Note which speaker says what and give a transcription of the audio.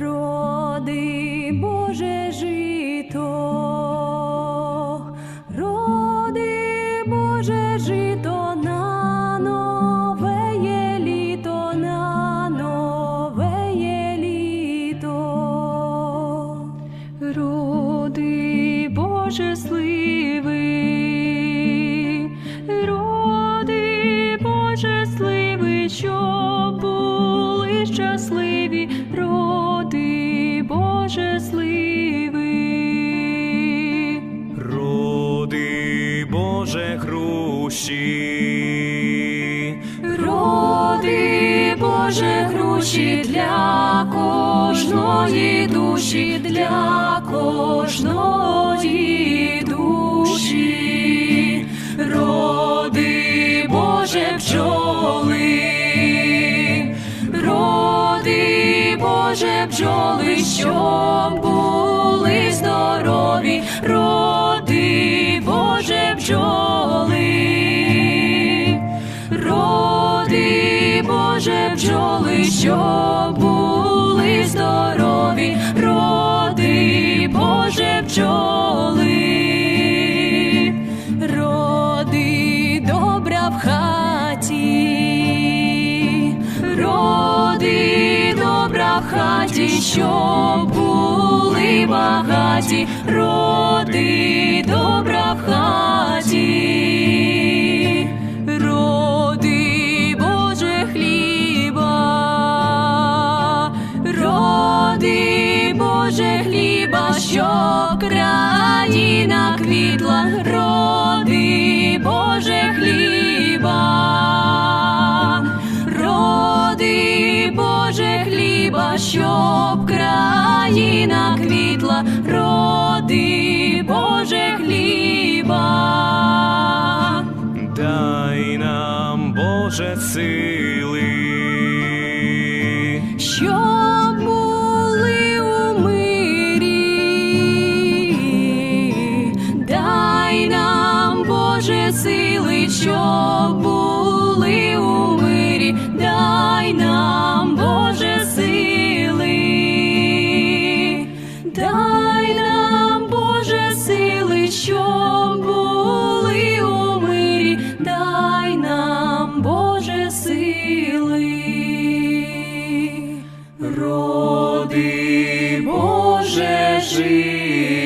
Speaker 1: Роди Боже жито, роди Боже жито на нове. Роди Боже Боже
Speaker 2: груші
Speaker 1: для кожної душі, для кожної душі, роди Боже бджоли, роди Боже бджоли, щоб були здорові, роди щоб були здорові, роди Боже бджоли, роди добра в хаті, роди добра в хаті, щоб були багаті, роди країна квітла, роди Боже хліба, роди Боже хліба, щоб країна квітла, роди Боже хліба. дай нам Боже сили, сили, що були у мирі, дай нам, Боже, сили,
Speaker 2: дай нам, Боже, сили,
Speaker 1: що були у мирі, дай нам, Боже, сили, роди, Боже, жив.